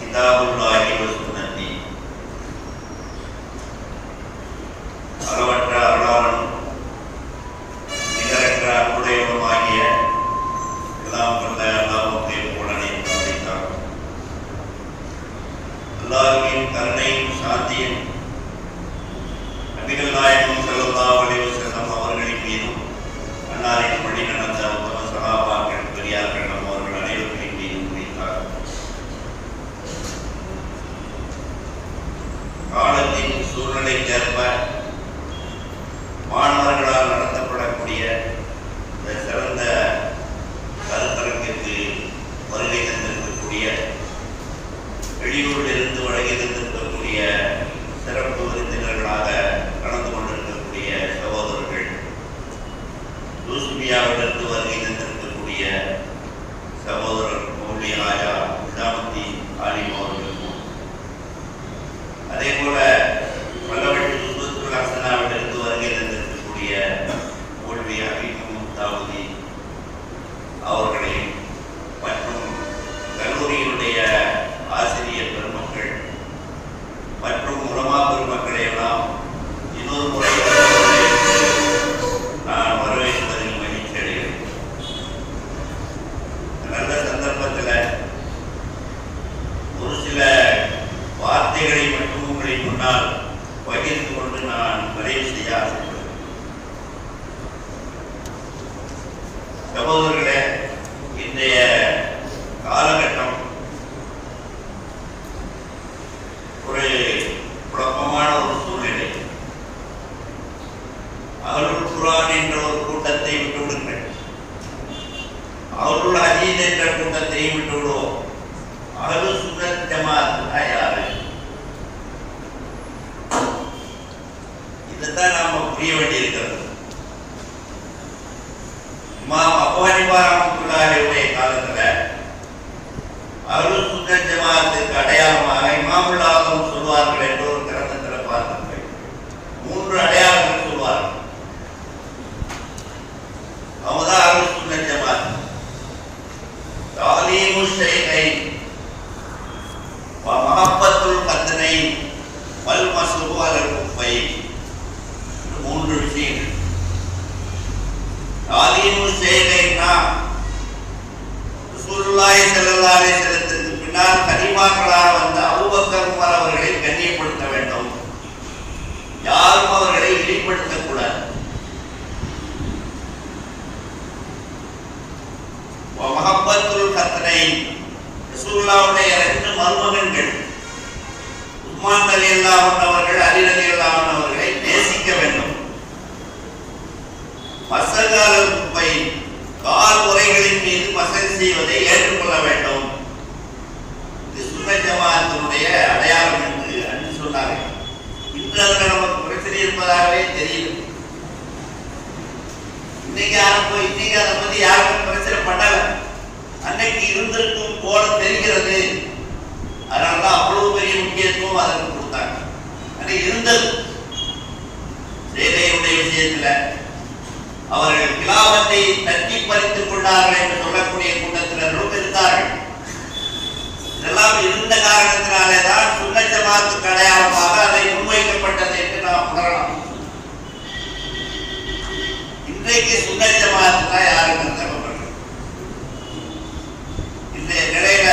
kita mulai நல்ல சந்தர்ப்பத்தில் ஒரு சில வார்த்தைகளை மட்டும் உங்களை முன்னால் பகிர்ந்து கொண்டு நான் நிறைவு செய்ய ஆசைப்படுகிறேன் சகோதரர்களே இன்றைய காலகட்டம் ஒரு குழப்பமான ஒரு சூழ்நிலை. அருள் குரான் என்ற ஒரு கூட்டத்தை விட்டு விடுங்கள் அருள் அஜீத் என்ற கூட்டத்தை விட்டு விடுவோம் அருள் சுன்னத் ஜமாத் யாரு இதைத்தான் நாம புரிய வேண்டியிருக்கிறது. இமாம் அபு ஹனிஃபா ரஹ்மத்துல்லாஹியுடைய காலத்துல அருள் சுன்னத் ஜமாத்துக்கு அடையாளமாக இமாமுல்லாவும் சொல்வார்கள் என்று ஒரு கிரந்தத்தில் பார்த்தார்கள் மூன்று அடையாளம் சொல்வார்கள் அவங்கதான் அருள் சுன்னத் ஜமாத் தாலீமு ஷைகை மஹப்பத்துல் கத்தனை வல் மஸ்லுபு அலல் குஃபை இந்த மூன்று விஷயங்கள் தாலீமு ஷைகைனா ரசூலுல்லாஹி ஸல்லல்லாஹு அலைஹி வஸல்லத்துக்கு பின்னால் கலிமாக்களாக வந்த அபூபக்கர் உமர் அவர்களை கண்ணியப்படுத்த வேண்டும் யாரும் அவர்களை இழிப்படுத்தக் கூடாது மஹப்பத்துல் ரசூல்லாவுடைய ரசூலுல்லாஹ்வுடைய ரெண்டு மருமகன்கள் உஸ்மான் ரலியல்லாஹு அன்ஹு அவர்கள் அலி ரலியல்லாஹு அன்ஹு அவர்களை நேசிக்க வேண்டும். மசகால குப்பை கால் உரைகளின் மீது மசல் செய்வதை ஏற்றுக்கொள்ள வேண்டும். இது சுன்ன ஜமாத்தினுடைய அடையாளம் என்று அன்று சொன்னார்கள். இன்று அதில் நமக்கு பிரச்சனை இருப்பதாகவே தெரியும் இன்னைக்கு ஆரம்பம் இன்னைக்கு அதை பத்தி யாருக்கும் பிரச்சனை பண்ணலை அன்னைக்கு இருந்திருக்கும் போல தெரிகிறது. அதனால தான் அவ்வளவு பெரிய முக்கியத்துவம் அதற்கு கொடுத்தாங்க. அன்னைக்கு இருந்தது. சேதையுடைய விஷயத்துல அவர்கள் கிலாவத்தை தட்டி பறித்துக் கொண்டார்கள் என்று சொல்லக்கூடிய கூட்டத்தினர்களும் இருந்தார்கள் இதெல்லாம் இருந்த காரணத்தினாலே தான் சுன்ன ஜமாத்துக்கு அடையாளமாக அதை முன்வைக்கப்பட்டது என்று நாம் உணரலாம். இன்றைக்கு சுன்ன ஜமாத்துனா யாருக்கு தேவைப்படுறது இன்றைய நிலையில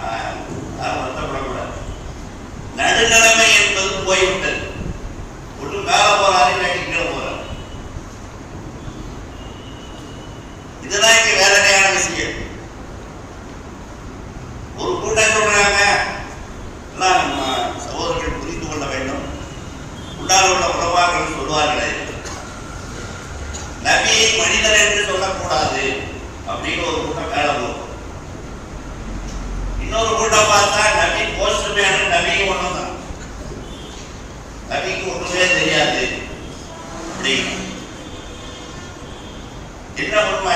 ஆஹ், யாரும் வருத்தப்படக்கூடாது நடுநிலைமை என்பது போய்விட்டது ஒன்று மேல போறாரு இல்லாட்டி கீழே போறாரு இதுதான் இங்க வேதனையான விஷயம் ஒரு கூட்டம் சொல்றாங்க எல்லாம் நம்ம சகோதரர்கள் புரிந்து கொள்ள வேண்டும் உள்ளால் உள்ள உறவாக்கள் சொல்வார்களே நபியை மனிதர் என்று சொல்லக்கூடாது அப்படின்னு ஒரு கூட்டம் மேல போகும் இன்னொரு கூட்டம் பார்த்தா நபி போஸ்ட்மேன் நபி ஒண்ணுதான். நபிக்கு ஒண்ணுமே தெரியாது. அப்படின்னு என்ன உண்மை?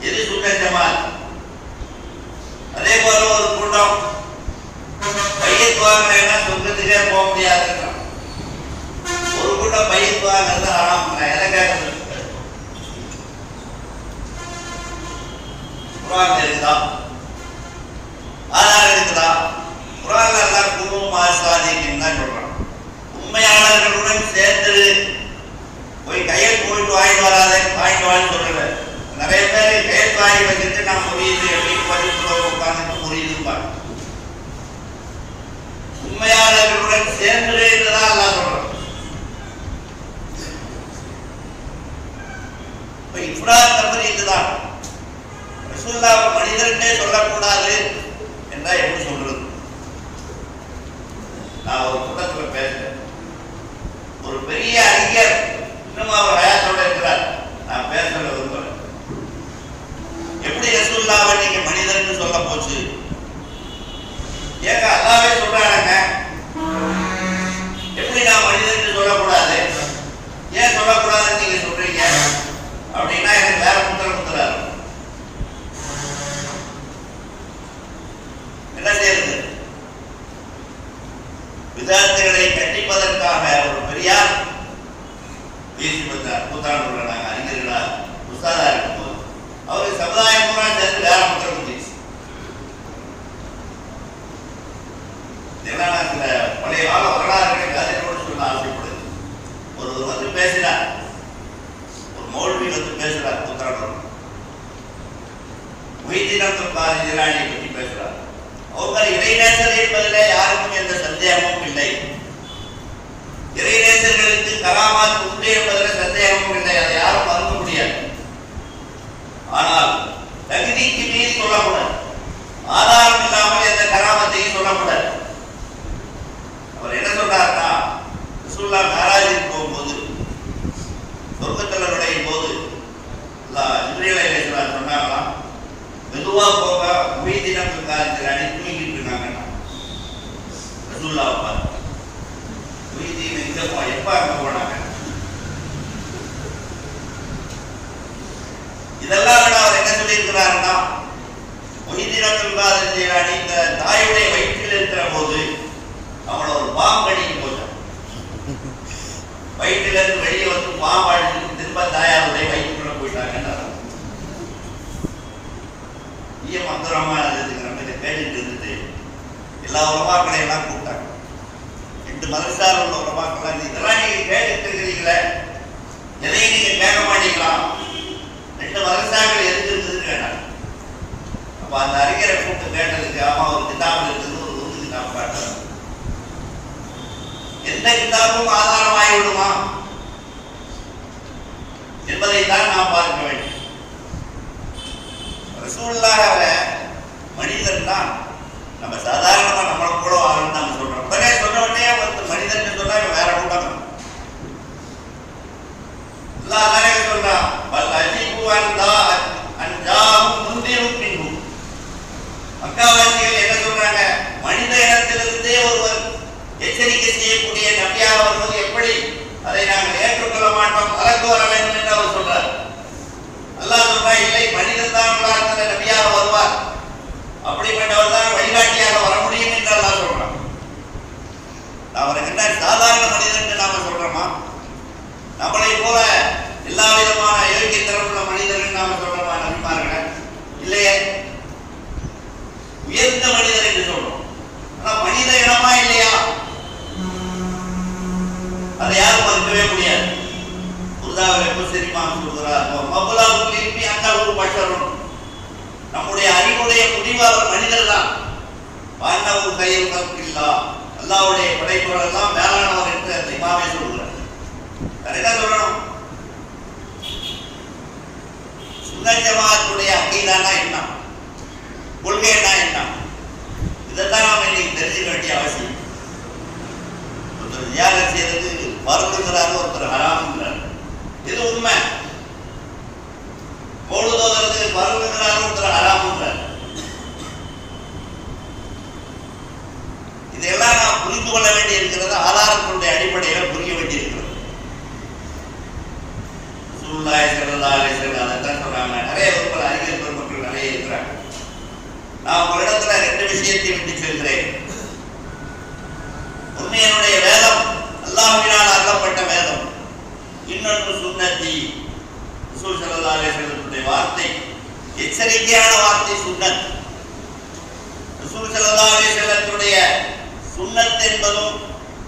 எது சுண்ண ஜமாத்? அதே போல ஒரு கூட்டம். பைக் வாங்கினேன்னா சொர்க்கத்துக்கே போக முடியாது ஒரு கூட்டம் பைக் வாங்குறது ஆறாம் இப்ப இஃப்ராத் தவறு இதுதான். ரசூல்லா மனிதர்னே சொல்லக்கூடாது என்றா எப்படி சொல்றது? நான் ஒரு கூட்டத்தில் பேசுறேன். ஒரு பெரிய அறிஞர் இன்னும் அவர் ஹயாத்தோட இருக்கிறார். நான் பேசுறத விரும்புறேன். எப்படி ரசூல்லாவை நீங்க மனிதர்னு சொல்ல போச்சு? ஏங்க அல்லாவே சொல்றாங்க எப்படி நான் மனிதன் சொல்லக்கூடாது ஏன் சொல்லக்கூடாதுன்னு நீங்க சொல்றீங்க அப்படின்னா எனக்கு வேற புத்தகம் குத்துறாரு என்ன செய்யறது விதார்த்திகளை கண்டிப்பதற்காக ஒரு பெரியார் பேசி வந்தார் கூத்தாண்டு நாங்கள் அறிஞர்களா உஸ்தாதா இருக்கும்போது அவருக்கு சமுதாயம் பூரா சேர்ந்து வேற புத்தகம் குத்திச்சு இதெல்லாம் நான் சில பழைய கால வரலாறுகளை கதையோடு சொல்ல ஆசைப்படுது ஒருவர் வந்து பேசுகிறார் ஒரு மௌல்வி வந்து பேசுகிறார் புத்தகம் வைத்தியநாதன் பாரதி பற்றி பேசுகிறார் அவங்க இறைநேசர் என்பதில் யாருக்கும் எந்த சந்தேகமும் இல்லை. இறைநேசர்களுக்கு கராமாத் உண்டு என்பதில் சந்தேகமும் இல்லை. அதை யாரும் மறுக்க முடியாது. ஆனால் தகுதிக்கு மீறி சொல்லக்கூடாது. ஆதாரம் இல்லாமல் எந்த கராமத்தையும் சொல்லக்கூடாது. அவர் என்ன சொல்றாருன்னா எந்த கிதாபும் ஆதாரமாகி விடுமா? என்பதைத்தான் நாம் பார்க்க வேண்டும். ரசூலுல்லாஹ்வை மனிதன் தான். நம்ம சாதாரணமா நம்மள கூட ஆகணும் நம்ம சொல்றோம். உடனே சொன்ன உடனே வந்து மனிதன் சொன்னா இவன் வேற கூட்டம் அல்லாஹ் தானே சொல்றான் வல் அஜிபு அன்தா அன்ஜாஹும் முந்திரும் பின்னும் மக்காவாசிகள் என்ன சொல்றாங்க? மனித இனத்திலிருந்தே ஒருவர் எச்சரிக்கை செய்யக்கூடிய நபியாக அவர்கள் எப்படி அதை நாங்கள் ஏற்றுக்கொள்ள மாட்டோம்? கலந்து வர வேண்டும் என்று அவர் சொல்றார். அல்லாஹ் சொல்றா இல்லை மனிதன் தான் உலகத்துல நபியாக வருவார். அப்படிப்பட்டவர் தான் வழிகாட்டியாக வர முடியும் என்று அல்லாஹ் சொல்றான். அவர் என்ன சாதாரண மனிதன் என்று நாம சொல்றோமா? நம்மளை போல எல்லா விதமான இயற்கை தரப்புள்ள மனிதர்கள் நாம சொல்றோமா நபிமார்கள்? இல்லையே. உயர்ந்த மனிதர் என்று சொல்றோம். ஆனா மனித இனமா இல்லையா? அதை இருக்கவே முடியாது. குருதாவில் எப்போ தெரியுமா சொல்கிறார் மபுலாவுக்கு திருப்பி அந்த ஒரு பஷரும் நம்முடைய அறிவுடைய முடிவு அவர் மனிதர் தான். வாழ்ந்தவர் கையில் கற்கில்லா அல்லாவுடைய படைப்புகள் எல்லாம் மேலானவர் என்று அந்த இமாமே சொல்கிறார் வேற என்ன சொல்லணும்? சுன்ன அக்கீதானா என்ன? கொள்கைனா என்ன? இதைத்தான் நாம இன்னைக்கு தெரிஞ்சுக்க வேண்டிய இயற்கையான வார்த்தை சுன்னத் ரசூல் என்பதும்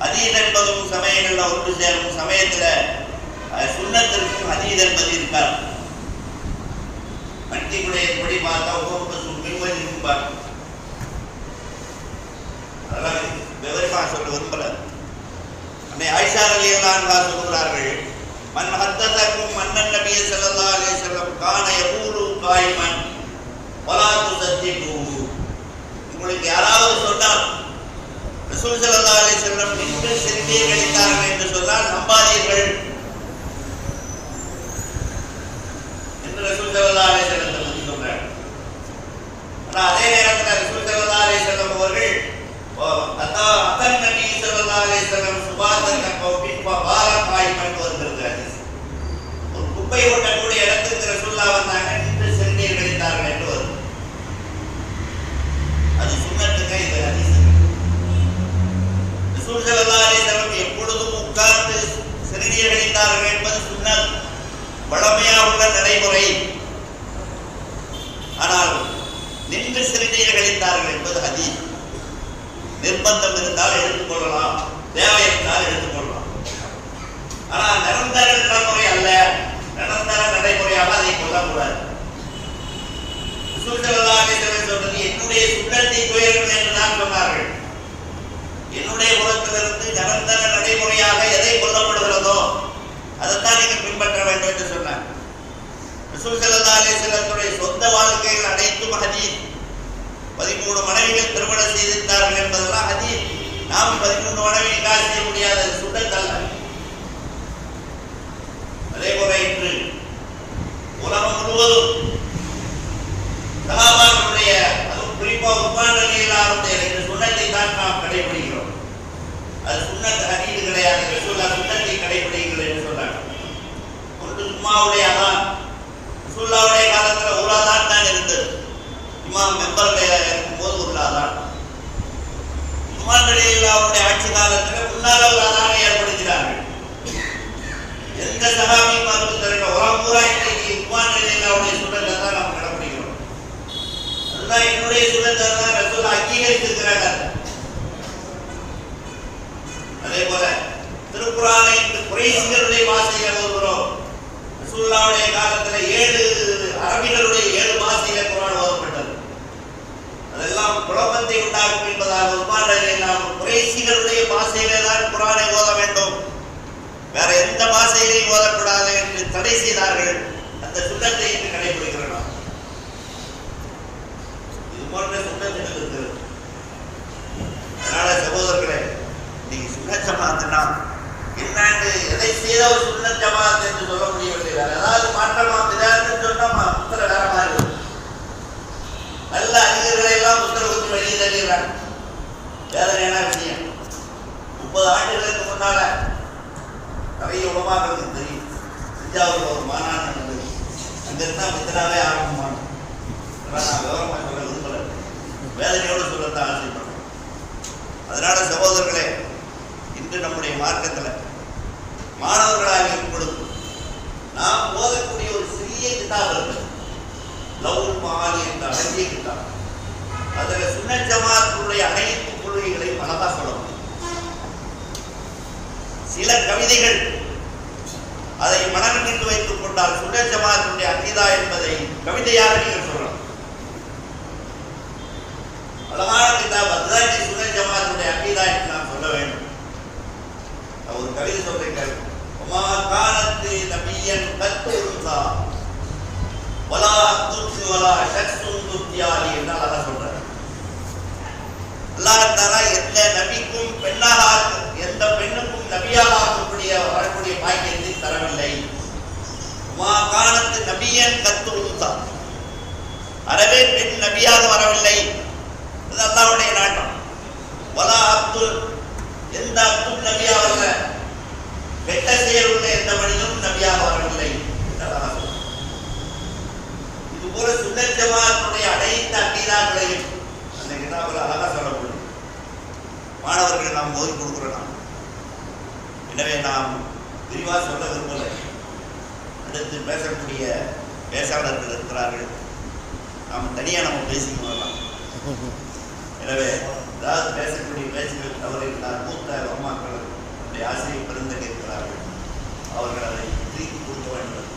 அதீத் என்பதும் சமயங்கள்ல ஒன்று சேரும் சமயத்துல சுண்ணத்திற்கும் அதீத் என்பது இருக்கார் பட்டிக்குடைய எப்படி பார்த்தா ஒவ்வொரு சும்மின்மை இருக்கும்பார் அதெல்லாம் சொல்ல விரும்பல. அன்னை ஆயிஷா ரலியல்லாஹு சொல்கிறார்கள் மன் ஹத்ததக்கும் மன்னன் நபிய ஸல்லல்லாஹு அலைஹி வஸல்லம் உங்களுக்கு யாராவது சொன்னால் ரசூல் ஸல்லல்லாஹு அலைஹி சிறுமியை என்று சொன்னால் நம்பாதீர்கள். என்று ரசூல் அதே நேரத்தில் ரசூல் ஸல்லல்லாஹு நிர்பந்தம் இருந்தால் எடுத்துக்கொள்ளலாம் தேவை இருந்தால் எடுத்துக்கொள்ளலாம். ஆனால் நிரந்தர நடைமுறை அல்ல. நிரந்தர நடைமுறையாக அதை கொள்ளக்கூடாது ரசூல் ஸல்லல்லாஹு அலைஹி வஸல்லம் சொன்னது என்னுடைய சுண்ணத்தை துயர்கள் என்று தான் சொன்னார்கள். என்னுடைய புறத்திலிருந்து நிரந்தர நடைமுறையாக எதை கொல்லப்படுகிறதோ அதைத்தான் நீங்கள் பின்பற்ற வேண்டும் என்று சொன்னார். ரசூல் ஸல்லல்லாஹு அலைஹி சொந்த வாழ்க்கையில் அனைத்தும் ஹதீஸ் பதிமூணு திருமணம் செய்திருந்தார்கள் என்பதெல்லாம் ஹதீஸ் நாம் பதிமூன்று மனைவி நிக்காஹ் செய்ய முடியாத சுண்டத்தல்ல அதே போல இன்று உலகம் முழுவதும் சகாபாக்களுடைய அதுவும் குறிப்பாக உஸ்மான் அலியல்லாருடைய இந்த சுண்ணத்தை தான் நாம் கடைபிடிக்கிறோம் அது சுண்ணத் ஹதீது கிடையாது. ரசூல்லா சுண்ணத்தை கடைபிடிக்கிறது என்று சொன்னாங்க. ஒன்று சும்மாவுடைய அதான். ரசூல்லாவுடைய காலத்தில் ஒரு தான் இருந்தது. இமாம் மெம்பர்ல உஸ்மான் அலியல்லாவுடைய ஆட்சி காலத்துல முன்னால ஒரு அதானை ஏற்படுத்தினார்கள். எந்த சகாபியும் மருந்து தருங்க உலகம் பூரா இன்னைக்கு உஸ்மான் அலியல்லாவுடைய சுண்ணத்தை தான் நாம் கடைபிடிக்கிறோம் அதுதான் என்னுடைய சுண்ணத்தை தான் ரசூல் அங்கீகரித்திருக்கிறாங்க அதே போல திருக்குறானை இந்த குறைசிகளுடைய பாஷையில ஓதுகிறோம். ரசூல்லாவுடைய காலத்துல ஏழு அரபிகளுடைய ஏழு பாஷையில குரான் ஓதப்படும் அதெல்லாம் குழப்பத்தை உண்டாக்கும் என்பதாக உஸ்மான் ரலியல்லாஹு குறைசிகளுடைய பாஷையிலே தான் குரானை ஓத வேண்டும் வேற எந்த ஓதக்கூடாது என்று தடை செய்தார்கள். அந்த சுண்ணத்தை இன்று கடைபிடிக்கிறோம் இது போன்ற சுண்ணத்துகள் இருக்கிறது அதனால சகோதரர்களே நீங்க சுண்ணத் ஜமாத்னா என்னன்னு எதை செய்த ஒரு சுண்ணத் ஜமாத் என்று சொல்ல முடியவில்லை. வேற ஏதாவது மாற்றமா விதான்னு சொன்னா மா- வேற மாதிரி தஞ்சாவூர்ல ஒரு மாநாடு நடந்தது அங்கிருந்தா இருந்தா மித்தனாவே ஆரம்பமானது நான் விவரமாக சொல்ல விரும்பல வேதனையோடு சொல்லத்தான் ஆசைப்படுறேன் அதனால சகோதரர்களே இன்று நம்முடைய மார்க்கத்தில் மாணவர்களாக இருக்கும் நாம் போதக்கூடிய ஒரு சிறிய கிட்டாப் இருக்கு. லவுல் மகாலி என்ற அழகிய கிட்டாப் அதில் சுனஜமாத்துடைய அனைத்து கொள்கைகளையும் மனதாக சொல்ல முடியும். சில கவிதைகள் அதை மனநின்று வைத்துக் கொண்டால் சுன்ன ஜமாத்துடைய அகிதா என்பதை கவிதையாக நீங்கள் சொல்லலாம். அழகான கிதாப் அதுதான் இந்த சுன்ன ஜமாத்துடைய அகீதா என்று நான் சொல்ல வேண்டும். ஒரு கவிதை சொல்றேன் உமா காலத்து நபியன் கத்துருந்தா வலா துத்து வலா ஷக்சுன் துத்தியாலி என்று அழகா சொல்றாரு. அல்லாஹ் தாரா எந்த நபிக்கும் பெண்ணாக எந்த பெண்ணுக்கும் நபியாக ஆகக்கூடிய வரக்கூடிய பாக்கியத்தை தரவில்லை. மா காலத்து நபியன் கத்து உத்தார் அறவே பெண் நபியாக வரவில்லை. இது அல்லாவுடைய நாட்டம். வலா அப்துல் எந்த அப்துல் நபியாக வரல. வெட்ட செயல் உள்ள எந்த மனிதனும் நபியாக வரவில்லை இது போல சுந்தர் அடைந்த அனைத்து அங்கீதார்களையும் அந்த கிதாபில் அழகாக சொல்லப்படும் மாணவர்கள் நாம் ஓதி கொடுக்கிறோம் எனவே நாம் விரிவாக சொல்ல விரும்பலை அடுத்து பேசக்கூடிய பேசாளர்கள் இருக்கிறார்கள். நாம் தனியாக நம்ம பேசிக்க வரலாம். எனவே ஏதாவது பேசக்கூடிய பேச்சுகள் தவறிருந்தால் மூத்த அம்மாக்கள் நம்முடைய ஆசிரியர் பெருந்தகை இருக்கிறார்கள் அவர்கள் அதை திருப்பி கொடுக்க வேண்டும்.